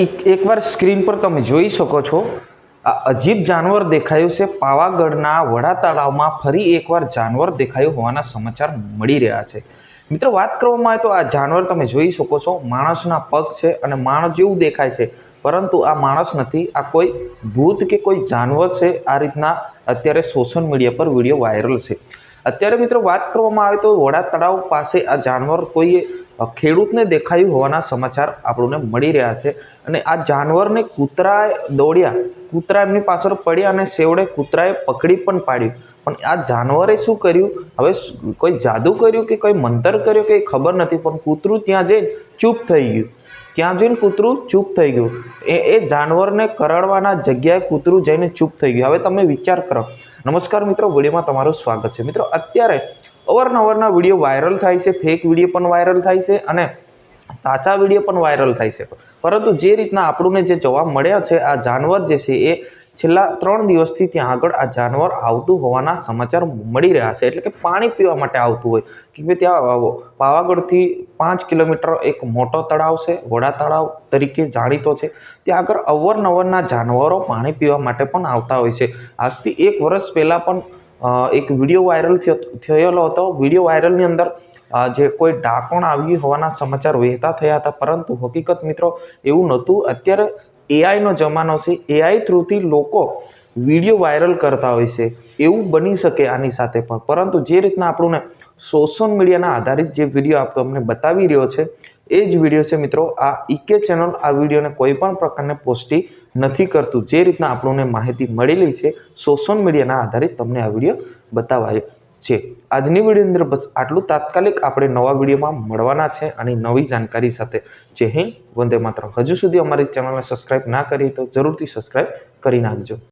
એક એકવાર સ્ક્રીન પર તમે જોઈ શકો છો, આ અજીબ જાનવર દેખાયું છે. પાવાગઢના વડા તળાવમાં ફરી એકવાર જાનવર દેખાયું હોવાના સમાચાર મળી રહ્યા છે. મિત્રો, વાત કરવામાં આવે તો આ જાનવર તમે જોઈ શકો છો, માણસના પગ છે અને માણસ જેવું દેખાય છે. પરંતુ આ માણસ નથી, આ કોઈ ભૂત કે કોઈ જાનવર છે. આ રીતના અત્યારે સોશિયલ મીડિયા પર વીડિયો વાયરલ છે. અત્યારે મિત્રો, વાત કરવામાં આવે તો વડા તળાવ પાસે આ જાનવર કોઈ ખેડૂતને દેખાયું હોવાના સમાચાર આપણને મળી રહ્યા છે. અને આ જાનવરને કૂતરાએ દોડ્યા કૂતરા એમની પાછળ પડ્યા અને સેવડે કૂતરાએ પકડી પણ પાડ્યું. પણ આ જાનવરે શું કર્યું? હવે કોઈ જાદુ કર્યું કે કોઈ મંતર કર્યું કે ખબર નથી, પણ કૂતરું ત્યાં જઈને ચૂપ થઈ ગયું. ત્યાં જઈને કૂતરું ચૂપ થઈ ગયું. એ એ જાનવરને કરડવાના જગ્યાએ કૂતરું જઈને ચૂપ થઈ ગયું. હવે તમે વિચાર કરો. નમસ્કાર મિત્રો, વિડીયોમાં તમારું સ્વાગત છે. મિત્રો, અત્યારે અવારનવારના વીડિયો વાયરલ થાય છે ફેક વીડિયો પણ વાયરલ થાય છે અને સાચા વીડિયો પણ વાયરલ થાય છે. પરંતુ જે રીતના આપણને જે જોવા મળ્યા છે, આ જાનવર જે છે એ છેલ્લા ત્રણ દિવસથી ત્યાં આગળ આ જાનવર આવતું હોવાના સમાચાર મળી રહ્યા છે. એટલે કે પાણી પીવા માટે આવતું હોય. કે ત્યાં પાવાગઢથી પાંચ કિલોમીટર એક મોટો તળાવ છે, વડા તળાવ તરીકે જાણીતો છે. ત્યાં આગળ અવરનવરના જાનવરો પાણી પીવા માટે પણ આવતા હોય છે. આજથી એક વર્ષ પહેલાં પણ એક વીડિયો વાયરલ થયો, થયેલો હતો. વીડિયો વાયરલની અંદર જે કોઈ ડાકોણ આવી હોવાના સમાચાર વહેતા થયા હતા. પરંતુ હકીકત મિત્રો, એવું નહોતું. અત્યારે એઆઈનો જમાનો છે. એઆઈ થ્રુથી લોકો વીડિયો વાયરલ કરતા હોય છે. એવું બની શકે આની સાથે પણ. પરંતુ જે રીતના આપણને સોશિયલ મીડિયાના આધારિત જે વીડિયો આપણે અમને બતાવી રહ્યો છે એ જ વીડિયો છે મિત્રો, આ ઈકે ચેનલ આ વિડીયોને કોઈ પણ પ્રકારને પોસ્ટી નથી કરતું. જે રીતના આપણને માહિતી મળેલી છે સોશિયલ મીડિયાના આધારિત તમને આ વીડિયો બતાવાયો છે. આજની વીડિયો અંદર બસ આટલું. તાત્કાલિક આપણે નવા વિડીયોમાં મળવાના છે અને નવી જાણકારી સાથે. જય હિન્દ, વંદે માત્ર હજુ સુધી અમારી ચેનલને સબસ્ક્રાઈબ ના કરી તો જરૂરથી સબસ્ક્રાઈબ કરી નાખજો.